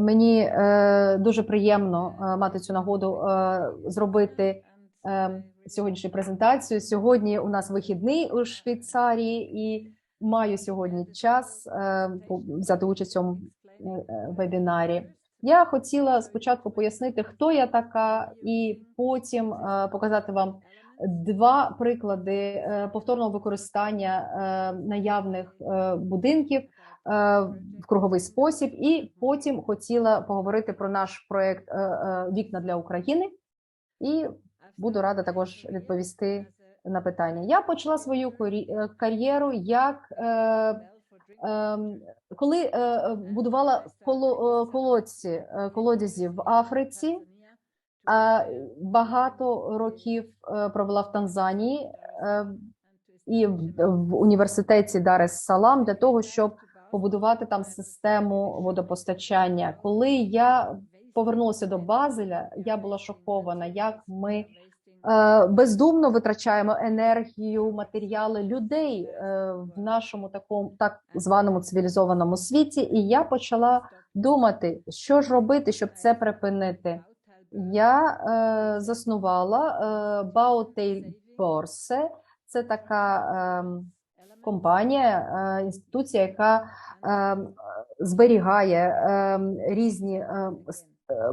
Мені е, дуже приємно е, мати цю нагоду е, зробити е, сьогоднішню презентацію. Сьогодні у нас вихідний у Швейцарії, і маю сьогодні час е, взяти участь у цьому е, е, вебінарі. Я хотіла спочатку пояснити, хто я така, і потім е, показати вам два приклади е, повторного використання е, наявних е, будинків в круговий спосіб, і потім хотіла поговорити про наш проект е, е, Вікна для України. І буду рада також відповісти на питання. Я почала свою е, кар'єру як е, коли е, е, будувала е, колодці, е, колодязі в Африці. Багато років е, провела в Танзанії е, і в, університеті Дар ес Салам для того, щоб побудувати там систему водопостачання. Коли я повернулася до Базеля, я була шокована, як ми е, бездумно витрачаємо енергію, матеріали людей е, в нашому такому так званому цивілізованому світі. І я почала думати, що ж робити, щоб це припинити. Я е, заснувала е, Borse. Це така е, компанія, е, інституція, яка е, зберігає е, різні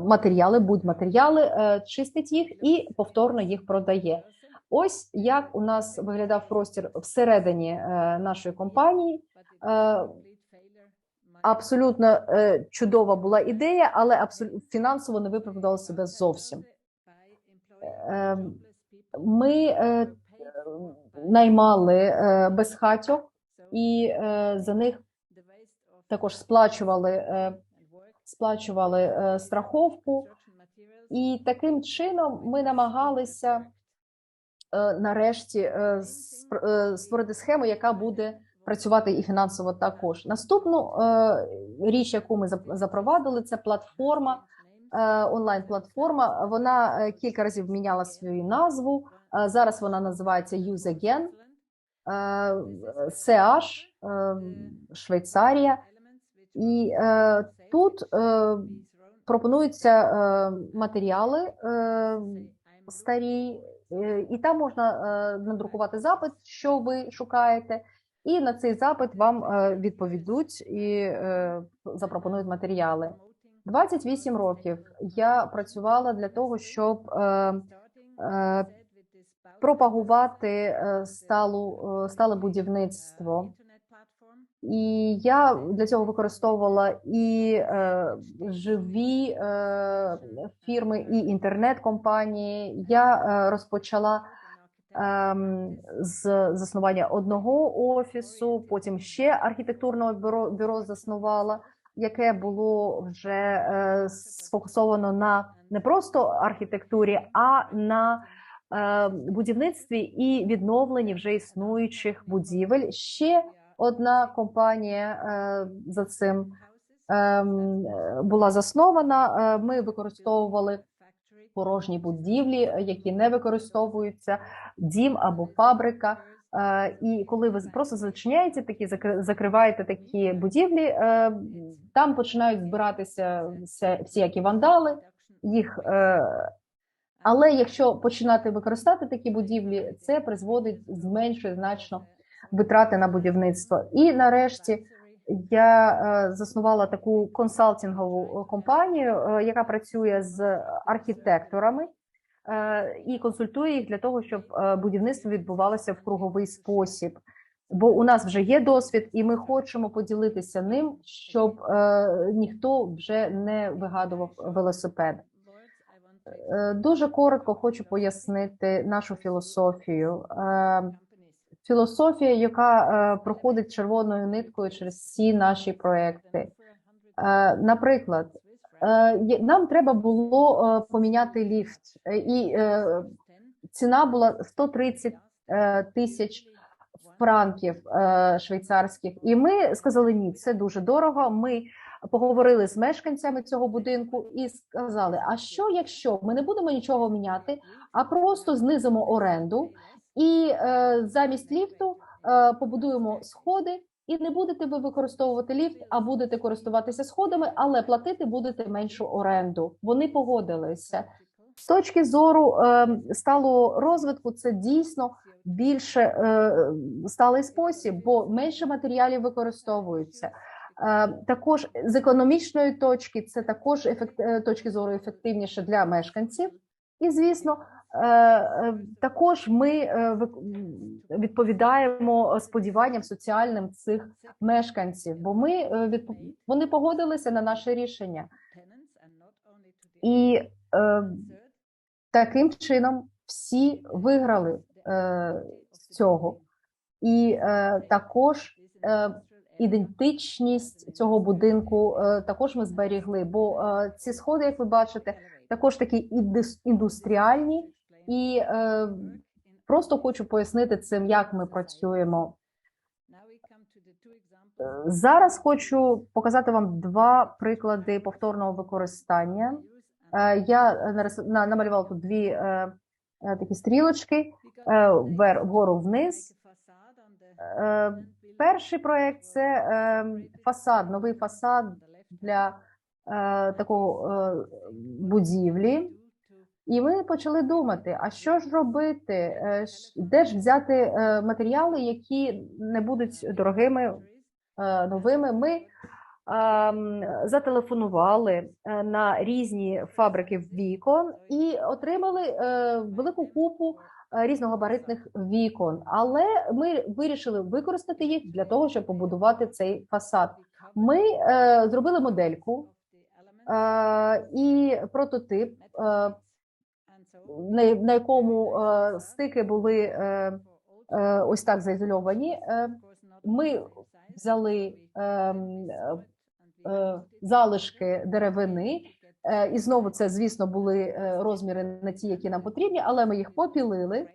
матеріали, будь-матеріали, чистить їх і повторно їх продає. Ось як у нас виглядав простір всередині нашої компанії. Абсолютно чудова була ідея, але фінансово не виправдала себе зовсім. Е, Ми наймали е, безхатьок і е, за них також сплачували, е, сплачували страховку, і таким чином ми намагалися нарешті створити схему, яка буде працювати і фінансово також. Наступну річ, яку ми зап- запровадили, це платформа, онлайн-платформа. Вона кілька разів міняла свою назву. Е, Зараз вона називається CH, е, Швейцарія. І е, тут е, пропонуються матеріали старі, і там можна надрукувати запит, що ви шукаєте, і на цей запит вам відповідуть і запропонують матеріали. 28 років я працювала для того, щоб пропагувати е, сталу, е, стале будівництво. І я для цього використовувала і е, живі е, фірми, і інтернет-компанії. Я е, розпочала ем, з заснування одного офісу, потім ще архітектурного бюро, бюро заснувала, яке було вже е, сфокусовано на не просто архітектурі, а на е, будівництві і відновленні вже існуючих будівель. Ще одна компанія е, за цим е, була заснована. Е, Ми використовували порожні будівлі, е, які не використовуються, дім або фабрика. Е, І коли ви просто зачиняєте такі, закри- закриваєте такі будівлі, е, там починають збиратися всіякі вандали. Їх, е, але якщо починати використати такі будівлі, це призводить зменшує значно витрати на будівництво. І нарешті я е, заснувала таку консалтингову е, компанію, е, яка працює з архітекторами і консультує їх для того, щоб будівництво відбувалося в круговий спосіб. Бо у нас вже є досвід, і ми хочемо поділитися ним, щоб е, ніхто вже не вигадував велосипед. Е, Дуже коротко хочу пояснити нашу філософію. Е, Філософія, яка е, проходить червоною ниткою через всі наші проекти. Наприклад, нам треба було поміняти ліфт, і ціна була 130 е, тисяч франків швейцарських. І ми сказали: ні, це дуже дорого. Ми поговорили з мешканцями цього будинку і сказали: а що, якщо ми не будемо нічого міняти, а просто знизимо оренду, і е, замість ліфту е, побудуємо сходи і не будете ви використовувати ліфт, а будете користуватися сходами, але платити будете меншу оренду. Вони погодилися. З точки зору е, сталого розвитку, це дійсно більше е, сталий спосіб, бо менше матеріалів використовується. Е, також з економічної точки це також ефект, е, точки зору ефективніше для мешканців. І звісно, е, також ми відповідаємо сподіванням соціальним цих мешканців, бо ми вони погодилися на наше рішення, і таким чином всі виграли з цього, і також ідентичність цього будинку е, також ми зберігли. Бо е, ці сходи, як ви бачите, також такі індустріальні, і е, просто хочу пояснити цим, як ми працюємо. Зараз хочу показати вам два приклади повторного використання. Я намалювала тут дві такі стрілочки вгору вниз. Перший проект це е, фасад, новий фасад для е, такого е, будівлі. І ми почали думати: а що ж робити? Е, Де ж взяти матеріали, які не будуть дорогими, новими? Ми ем, зателефонували на різні фабрики в вікон і отримали велику купу різногабаритних вікон. Але ми вирішили використати їх для того, щоб побудувати цей фасад. Ми е, зробили модельку е, і прототип, е, на, якому е, стики були е, е, ось так заізольовані. Е, ми взяли е, е, залишки деревини. Е, І знову це, звісно, були е, розміри не ті, які нам потрібні, але ми їх попілили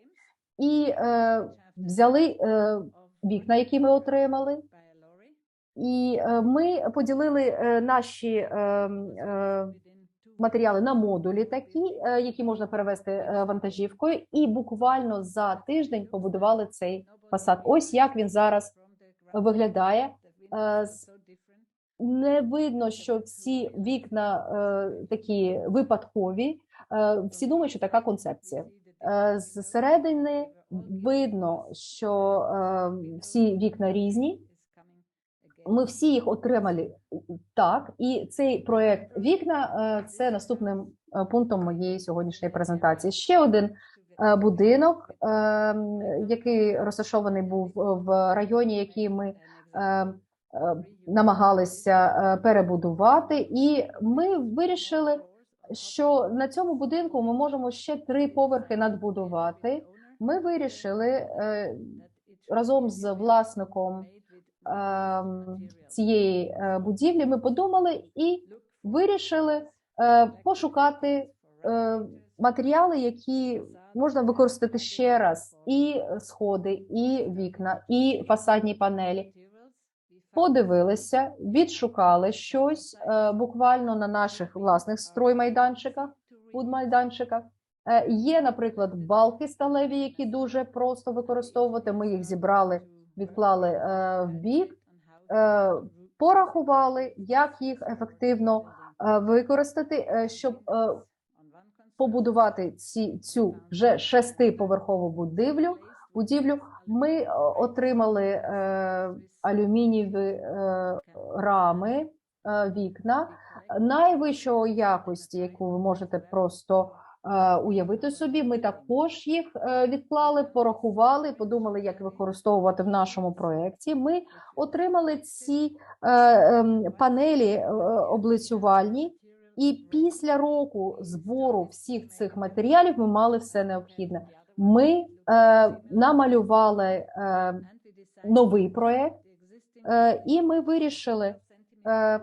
і е, взяли вікна, які ми отримали, і ми поділили наші матеріали на модулі, такі, які можна перевести вантажівкою, і буквально за тиждень побудували цей фасад. Ось як він зараз виглядає. З- Не видно, що всі вікна е, такі випадкові. Е, всі думають, що така концепція. Е, Зсередини видно, що е, всі вікна різні. Ми всі їх отримали так, і цей проект вікна е, це наступним е, пунктом моєї сьогоднішньої презентації. Ще один е, будинок, який розташований був в районі, який ми намагалися е, перебудувати, і ми вирішили, що на цьому будинку ми можемо ще три поверхи надбудувати. Ми вирішили е, разом з власником ем, цієї е, будівлі. Ми подумали і вирішили е, пошукати е, матеріали, які можна використати ще раз: і сходи, і вікна, і фасадні панелі. Подивилися, відшукали щось е, буквально на наших власних строймайданчиках, будмайданчиках. Е, Є, наприклад, балки сталеві, які дуже просто використовувати. Ми їх зібрали, відклали е, в бік, е, порахували, як їх ефективно е, використати, е, щоб е, побудувати ці, цю вже шестиповерхову будівлю. Будівлю ми е, отримали е, алюмінієві е, рами, вікна найвищої якості, яку ви можете просто уявити собі. Ми також їх відклали, порахували, подумали, як використовувати в нашому проєкті. Ми отримали ці ем, панелі облицювальні. І після року збору всіх цих матеріалів ми мали все необхідне. Ми е, намалювали е, новий проект, е, і ми вирішили е, е,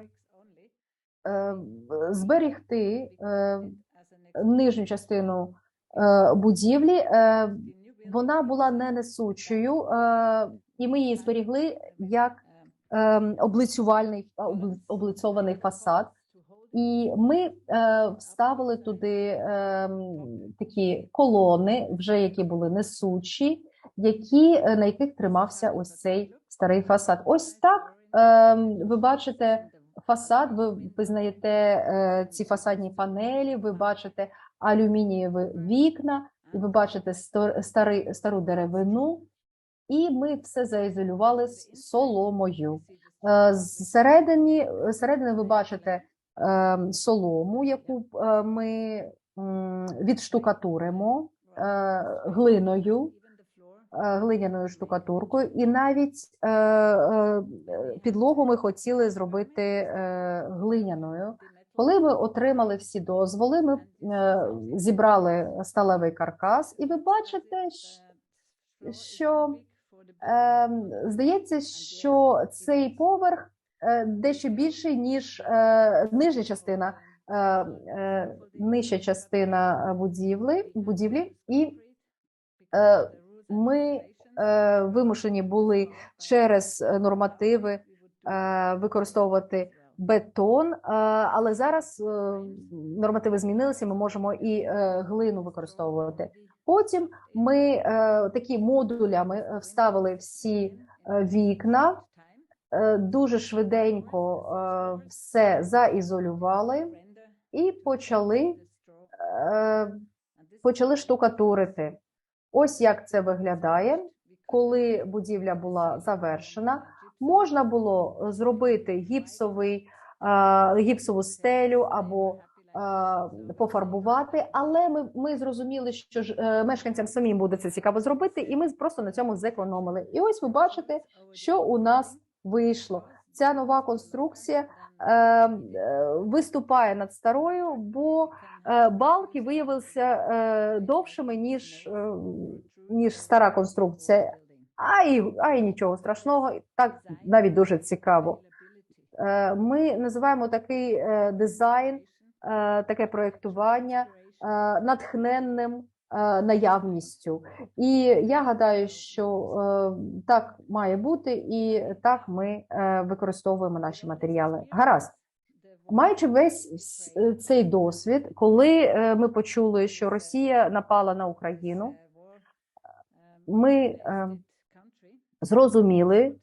зберегти е, нижню частину е, будівлі. Е, вона була не несучою, е, і ми її зберігли як е, облицювальний обли- облицьований фасад. І ми е, вставили туди е, такі колони, вже які були несучі, які, е, на яких тримався ось цей старий фасад. Ось так ви бачите фасад, ви визнаєте е, ці фасадні панелі, ви бачите алюмінієві вікна, ви бачите старий, стару деревину, і ми все заізолювали з соломою. Зсередині, зсередини ви бачите солому, яку е, ми відштукатуримо е, глиною, е, глиняною штукатуркою, і навіть підлогу ми хотіли зробити глиняною. Коли ми отримали всі дозволи, ми зібрали сталевий каркас, і ви бачите, що е, здається, що цей поверх дещо більший, ніж е, нижня частина, е, е, нижча частина будівлі, будівлі, і е, ми е, вимушені були через е, нормативи е, використовувати бетон, е, але зараз е, нормативи змінилися. Ми можемо і е, глину використовувати. Потім ми е, такі модулями е, вставили всі е, вікна, е, дуже швиденько е, все заізолювали і почали, е, почали штукатурити. Ось як це виглядає, коли будівля була завершена. Можна було зробити гіпсовий, е, гіпсову стелю або е, пофарбувати, але ми, ми зрозуміли, що ж е, мешканцям самим буде це цікаво зробити, і ми просто на цьому зекономили. І ось ви бачите, що у нас вийшло. Ця нова конструкція е, е, виступає над старою, бо е, балки виявилися е, довшими ніж, е, ніж стара конструкція. А і, а і нічого страшного, так навіть дуже цікаво. Е, Ми називаємо такий е, дизайн, е, таке проєктування е, натхненним наявністю. І я гадаю, що е, так має бути, і так ми е, використовуємо наші матеріали. Гаразд. Маючи весь цей досвід, коли е, ми почули, що Росія напала на Україну, ми е, зрозуміли,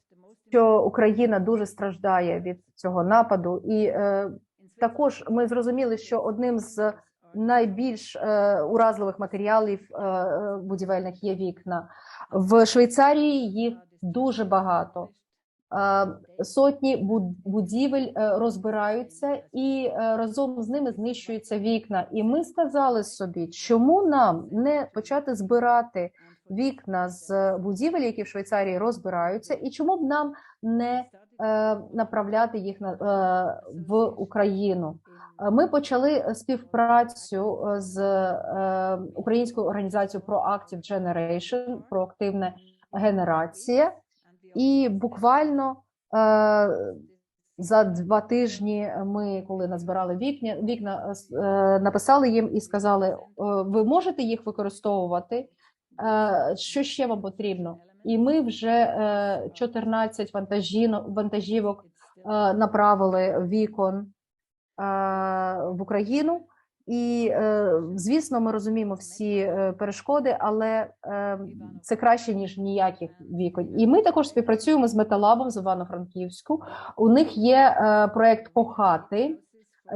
що Україна дуже страждає від цього нападу, і е, також ми зрозуміли, що одним з найбільш е, уразливих матеріалів е, е, будівельних є вікна. В Швейцарії їх дуже багато. Е, Сотні будівель е, розбираються, і е, разом з ними знищуються вікна. І ми сказали собі, чому нам не почати збирати вікна з будівель, які в Швейцарії розбираються, і чому б нам не е, направляти їх на е, в Україну? Е, Ми почали співпрацю е, з е, українською організацією Proactive Generation, проактивна генерація, і буквально е, за два тижні ми, коли назбирали вікна, вікна е, написали їм і сказали: е, ви можете їх використовувати. Е, Що ще вам потрібно? І ми вже е, 14 вантажівок е, направили вікон е, в Україну. І, е, звісно, ми розуміємо всі е, перешкоди, але е, це краще ніж ніяких вікон. І ми також співпрацюємо з металабом з Івано-Франківську. У них є е, проект Похати,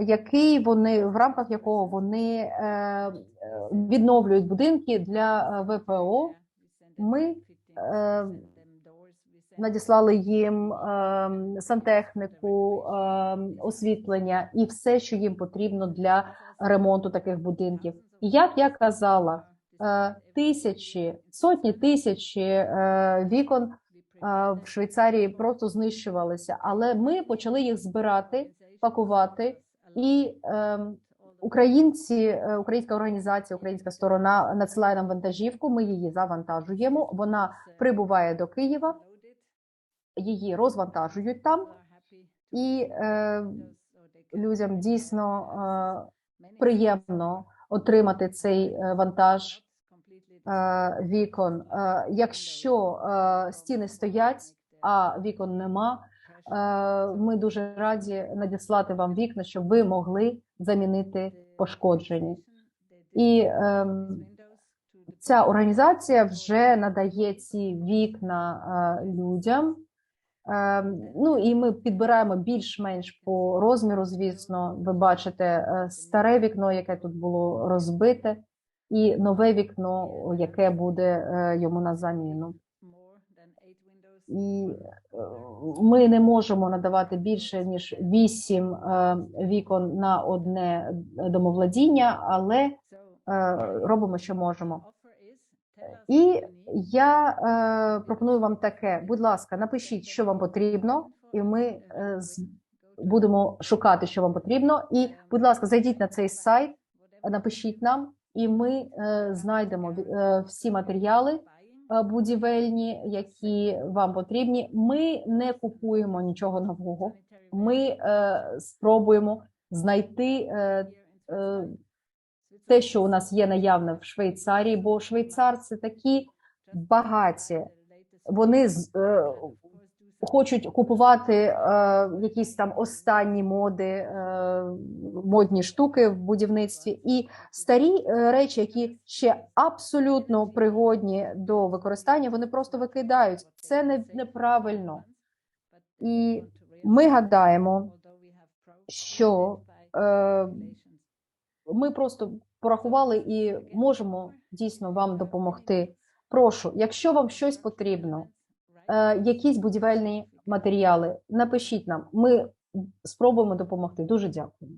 який вони в рамках якого вони е, е, відновлюють будинки для е, ВПО. Ми е, надіслали їм е, сантехніку, е, освітлення і все, що їм потрібно для ремонту таких будинків. І як я казала, е, тисячі, сотні тисячі е, вікон е, в Швейцарії просто знищувалися, але ми почали їх збирати, пакувати і. Е, Українці, українська організація, українська сторона надсилає нам вантажівку. Ми її завантажуємо. Вона прибуває до Києва, її розвантажують там, і е, людям дійсно е, приємно отримати цей е, вантаж е, вікон. Е, якщо е, стіни стоять, а вікон нема. е, Ми дуже раді надіслати вам вікна, щоб ви могли замінити пошкоджені. І ем, ця організація вже надає ці вікна е, людям. Е, Ну і ми підбираємо більш-менш по розміру. Звісно, ви бачите е, старе вікно, яке тут було розбите, і нове вікно, яке буде е, йому на заміну. І е, ми не можемо надавати більше ніж вісім вікон на одне домовладіння, але робимо, що можемо. І я е, пропоную вам таке: будь ласка, напишіть, що вам потрібно, і ми е, будемо шукати, що вам потрібно. І, будь ласка, зайдіть на цей сайт, напишіть нам, і ми е, знайдемо е, всі матеріали е, будівельні, які вам потрібні. Ми не купуємо нічого нового. Ми е, спробуємо знайти е, е, те, що у нас є наявне в Швейцарії, бо швейцарці такі багаті. Вони е, хочуть купувати е, якісь там останні моди, е, модні штуки в будівництві, і старі е, речі, які ще абсолютно пригодні до використання, вони просто викидають. Це не, неправильно. І ми гадаємо, що е, ми просто порахували і можемо дійсно вам допомогти. Прошу, якщо вам щось потрібно, е, якісь будівельні матеріали, напишіть нам. Ми спробуємо допомогти. Дуже дякую.